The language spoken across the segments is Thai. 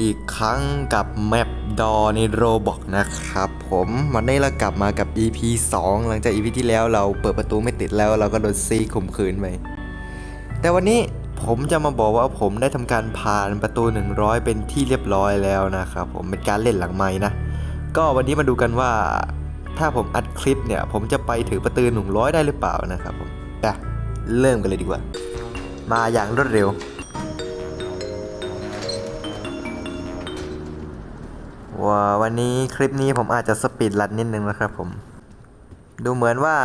อีกครั้งกับแมปดอในโรบอกนะครับผมวันนี้เรากลับมากับ EP 2 หลังจาก EP ที่แล้วเราเปิดประตูไม่ติดแล้วเราก็โดนซีข่มขืนไป แต่วันนี้ผมจะมาบอกว่าผมได้ทำการผ่านประตู 100 เป็นที่เรียบร้อยแล้วนะครับผมเป็นการเล่นหลังไม้นะ ก็วันนี้มาดูกันว่า ถ้าผมอัดคลิปเนี่ย ผมจะไปถึงประตู 100 ได้หรือเปล่านะครับผมอ่เริ่มกันเลยดีกว่า มาอย่างรวดเร็ว ว่าวันนี้คลิปนี้ผมอาจจะสปีดรันนิดนึงนะครับผม ดูเหมือนว่า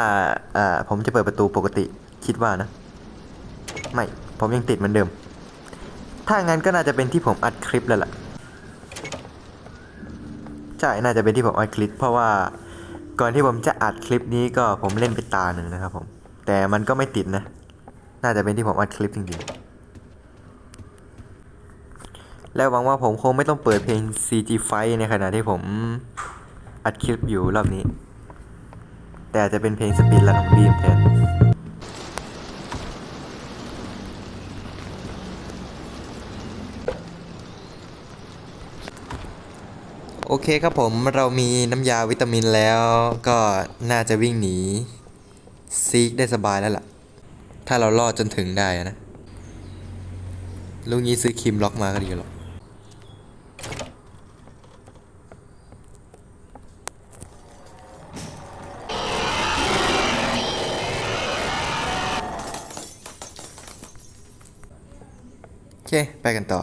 อ่าผมจะเปิดประตูปกติคิดว่านะ ไม่ ผมยังติดเหมือนเดิม ถ้างั้นก็น่าจะเป็นที่ผมอัดคลิปแล้วล่ะใช่น่าจะเป็นที่ผมอัดคลิป เพราะว่าก่อนที่ผมจะอัดคลิปนี้ก็ผมเล่นไปตาหนึ่งนะครับผม แต่มันก็ไม่ติดนะ น่าจะเป็นที่ผมอัดคลิปจริงๆ แล้วหวังว่าผมคงไม่ต้องเปิดเพลง CG Fight ในขณะที่ผมอัดคลิปอยู่รอบนี้ แต่จะเป็นเพลงสปีดรันของบีมแทนโอเคครับผมเรามีน้ำยาวิตามินแล้วก็น่าจะวิ่งหนีซีกได้สบายแล้วล่ะ ถ้าเรารอดจนถึงได้นะ ลูกนี้ซื้อครีมล็อกมาก็ดีหรอก ไปกันต่อ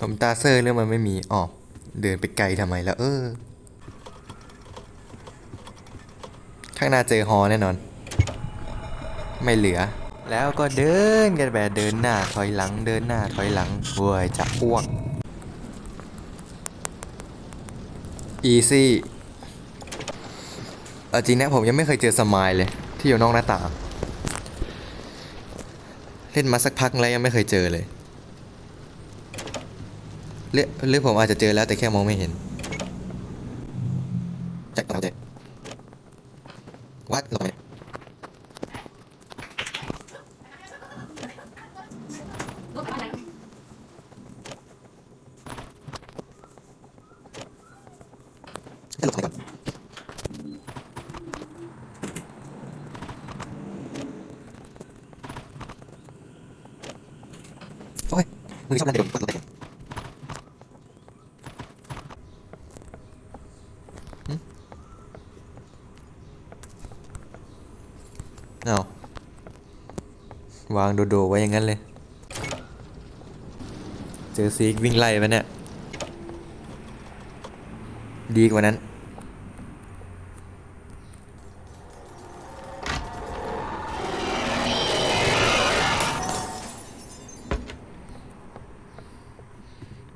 ผมตาเซอร์เรื่องมันไม่มีอ๋อเดินไปไกลทำไมแล้วเออ ข้างหน้าเจอฮอแน่นอน ไม่เหลือ แล้วก็เดินกันแบบเดินหน้าถอยหลังเดินหน้าถอยหลังเว้ยจะอ้วก อีซี่จริงนะผมยังไม่เคยเจอสมายเลย ที่อยู่นอกหน้าต่าง เล่นมาสักพักแล้วยังไม่เคยเจอเลยหรือหรือผมอาจจะเจอแล้วแต่แค่มองไม่เห็นแจ็คเราเจ็วัดลงไปให้หลบไปก่อนโอ้ย มึงชอบนั่นเดี๋ยวกดลงไปเอาวางโดโดไว้อย่างนั้นเลย เจอซีกวิ่งไล่มันเนี่ย ดีกว่านั้น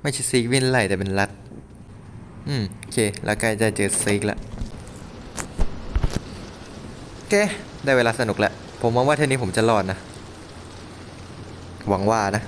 ไม่ใช่ซีกวิ่งไล่แต่เป็นรัด อืมโอเคแล้วใกล้จะเจอซีกแล้วโอเค ได้เวลาสนุกแล้ว ผมหวังว่าเท่านี้ผมจะรอดนะ หวังว่านะ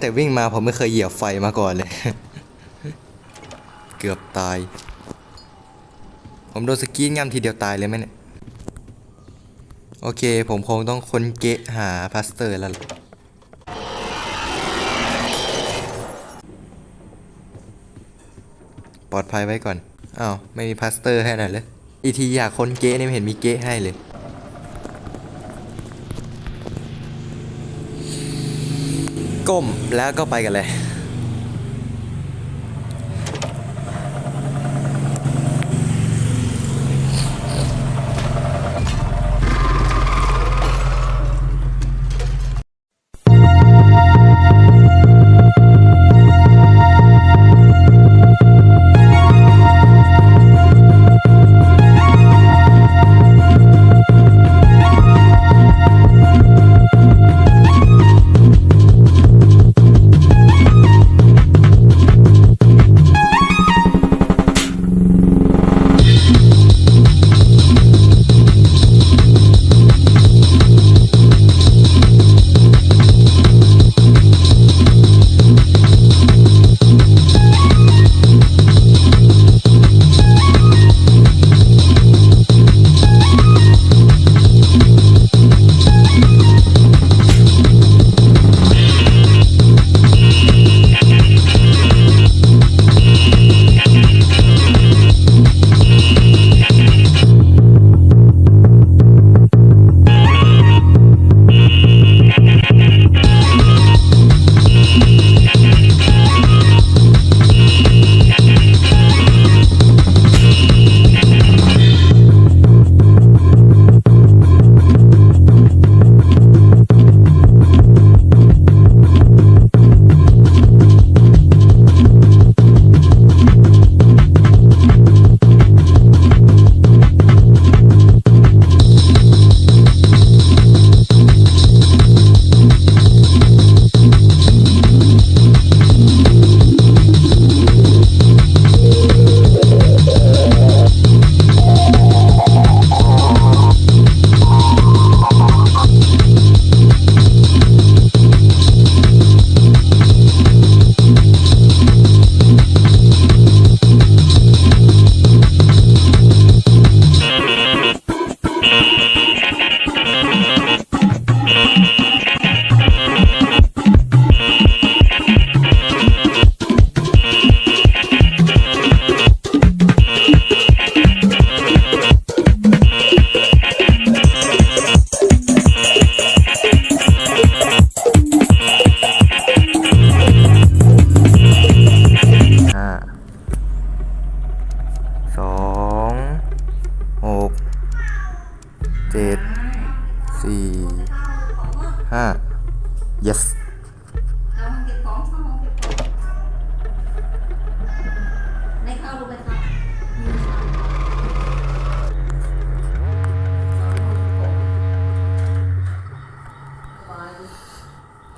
แต่วิ่งมาผมไม่เคยเหยียบไฟมาก่อนเลย เกือบตาย ผมโดนสกีนงำทีเดียวตายเลยไหมเนี่ย โอเค ผมคงต้องค้นเกะหาพลาสเตอร์แล้วปลอดภัยไว้ก่อน อ้าว ไม่มีพลาสเตอร์ให้หน่อยเลย อีทีอยากค้นเกะนี่ไม่เห็นมีเกะให้เลย ก้มแล้วก็ไปกันเลย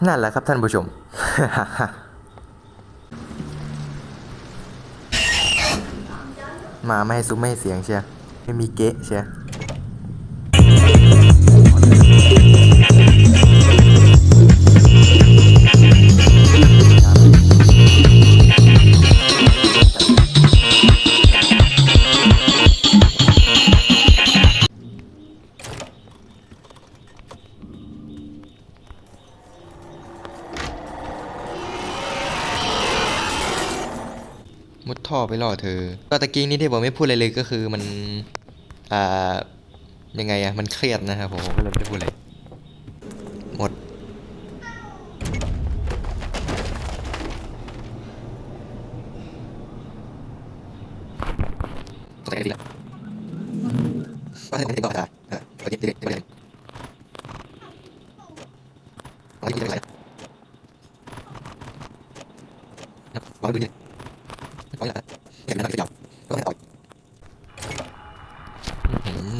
นั่นแหละครับท่านผู้ชม มาไม่ให้ซุ้มไม่ให้เสียงเชียร์ไม่มีเก๊ะเชีย มุดท่อไปล่อเธอ ก็ตะกี้นี้ที่ผมไม่พูดอะไรเลยก็คือมันอ่ายังไงอะมันเครียดนะครับผมก็เลยไม่ได้พูดอะไรหมดตกใจดีละก็ให้ผมติดต่อได้เออปกติติดติดเลยเอาที่ติดเลยนะวางดูนี่ วาอยางนั้นเห็นมันขยับก็ให้ต่อย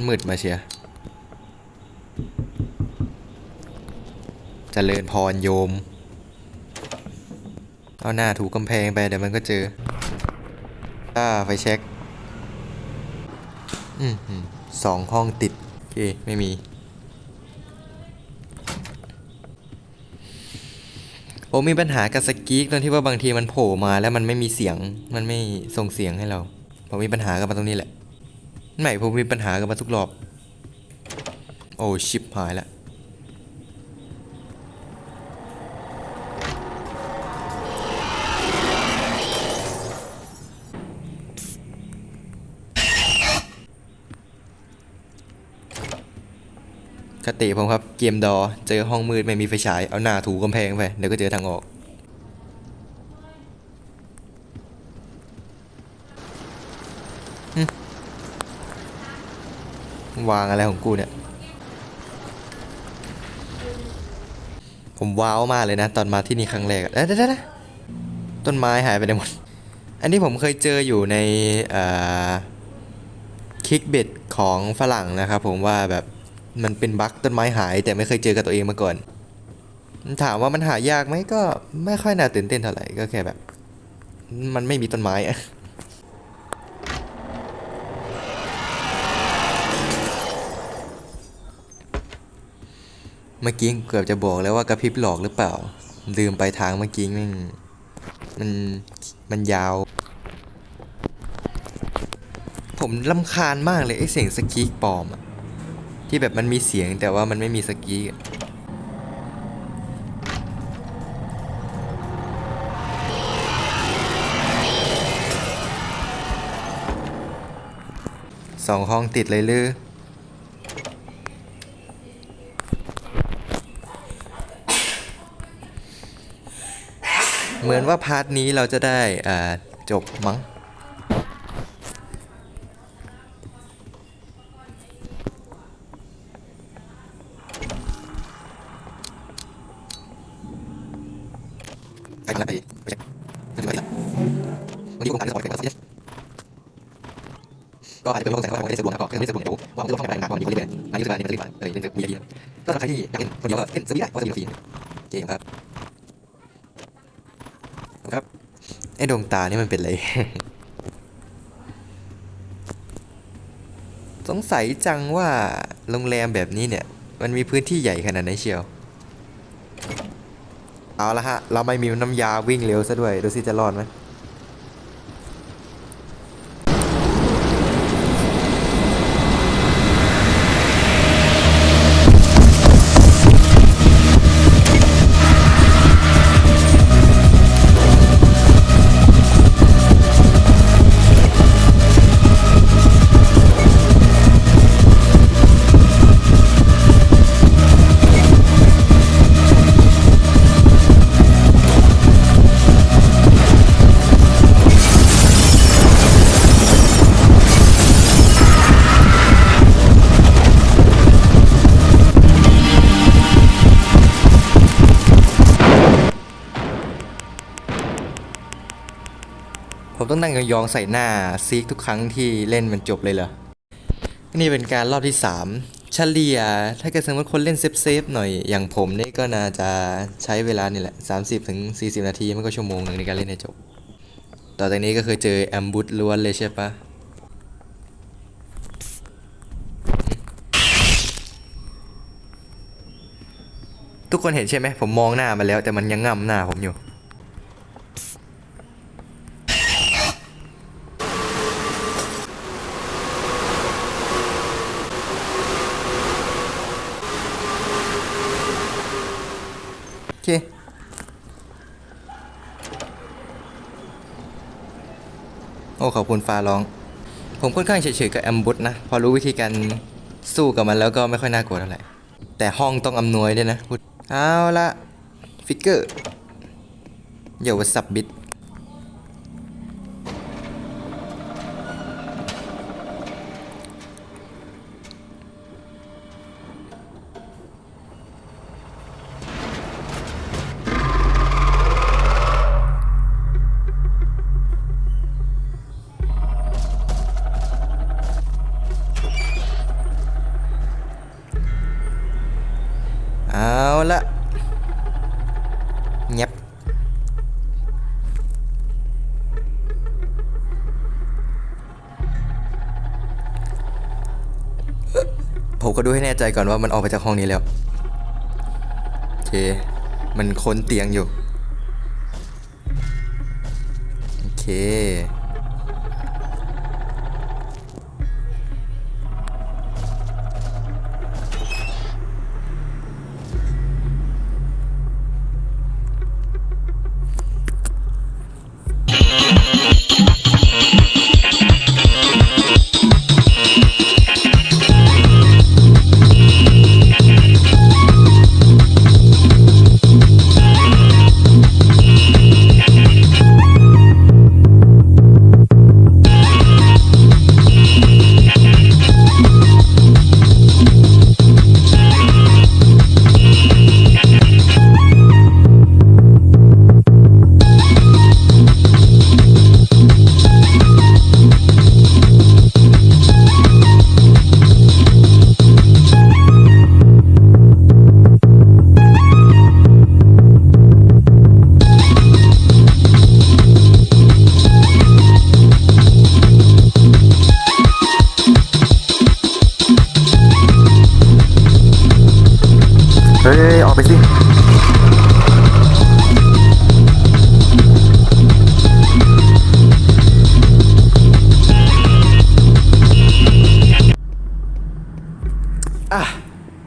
มืดมาเชียร์เจริญพรโยม เอาหน้าถูกำแพงไปเดี๋ยวมันก็เจออ่าไฟเช็คอืมอืมสองห้องติด โอเค ไม่มี ผมมีปัญหากับสกีกตรงที่ว่าบางทีมันโผล่มาแล้วมันไม่มีเสียง มันไม่ส่งเสียงให้เรา ผมมีปัญหากับมันตรงนี้แหละ ไม่ผมมีปัญหากับมันทุกรอบ โอ้ชิบหายละ คติผมครับเกมดอเจอห้องมืดไม่มีไฟฉายเอาหน้าถูกำแพงไปเดี๋ยวก็เจอทางออก วางอะไรของกูเนี่ย ผมว้าวมากเลยนะ ตอนมาที่นี่ครั้งแรกอะเดี๋ยวๆๆต้นไม้หายไปไหนหมด อันนี้ผมเคยเจออยู่ในคิกเบ็ดของฝรั่งนะครับผมว่าแบบ มันเป็นบั๊กต้นไม้หาย แต่ไม่เคยเจอกับตัวเองมาก่อน ถามว่ามันหายากไหมก็ไม่ค่อยน่าตื่นเต้นเท่าไหร่ก็แค่แบบ มันไม่มีต้นไม้อะเมื่อกี้เกือบจะบอกแล้วว่ากระพริบหลอกหรือเปล่า ลืมไปทางเมื่อกี้ม่งมันมันยาว ผมลำคาญมากเลยไอเสียงสกีกปลอมอะ ที่แบบมันมีเสียงแต่ว่ามันไม่มีสกีสองห้องติดเลยลือเหมือนว่าพาร์ทนี้เราจะได้จบมั้ง ไปกันแล้วไปไปเช็คไปดูไปละวันนี้ผมถามเรื่องของเป็นภาษาเนี่ยก็อาจจะเป็นโลกแสงว่าผมไม่ได้สะดวกนะก็คือไม่สะดวกเดี๋ยววางจะลองทำงานก่อนดีกว่าดีเลยอัน นี้คือการนี่มันรีบไปเลยเล่นมีไอเดียก็ถ้าใครที่อยากเล่นคนเดียวก็เล่นซื้อได้เพราะจะมีฟรีเกมครับครับไอ้ดวงตานี่มันเป็นอะไรสงสัยจังว่าโรงแรมแบบนี้เนี่ย มันมีพื้นที่ใหญ่ขนาดไหนเชียว เอาละฮะ เราไม่มีน้ำยาวิ่งเร็วซะด้วย ดูสิจะรอดไหม มต้องนั่งยองๆใส่หน้าซีกทุกครั้งที่เล่นมันจบเลยเหรอ นี่เป็นการรอบที่ 3 เฉลี่ย ถ้าเกิดสมมติคนเล่นเซฟๆหน่อย อย่างผมนี่ก็น่าจะใช้เวลานี่แหละ 30ถึง40 นาทีมันก็ชั่วโมงหนึ่งในการเล่นให้จบ ต่อจากนี้ก็คือเจอแอมบูดล้วนเลยใช่ปะทุกคนเห็นใช่ไหมผมมองหน้ามาแล้วแต่มันยังง่ำหน้าผมอยู่ อ้ขอบคุณฟ้าร้อง ผมค่อนข้างเฉยๆกับแอมบุสนะพอรู้วิธีการสู้กับมันแล้วก็ไม่ค่อยน่ากลัวเท่าไหร่แต่ห้องต้องอำนวยด้วยนะเอาละฟิกเกอร์เดี๋ยววัสับบิด ผมก็ดูให้แน่ใจก่อนว่ามันออกไปจากห้องนี้แล้วโอเค มันค้นเตียงอยู่ โอเค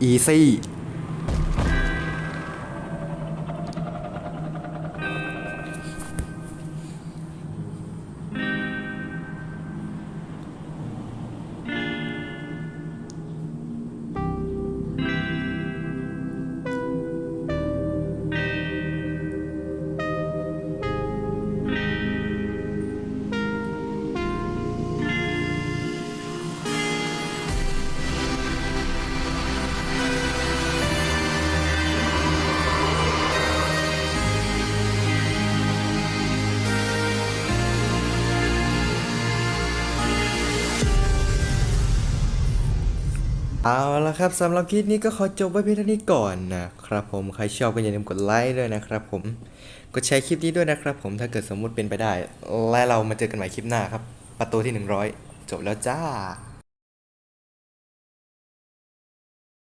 อีซี่ เอาละครับสำหรับคลิปนี้ก็ขอจบไว้เพียงเท่านี้ก่อนนะครับผมใครชอบก็อย่าลืมกดไลค์ด้วยนะครับผมกดแชร์คลิปนี้ด้วยนะครับผมถ้าเกิดสมมุติเป็นไปได้ และเรามาเจอกันใหม่คลิปหน้าครับ ประตูที่ 100 จบแล้วจ้า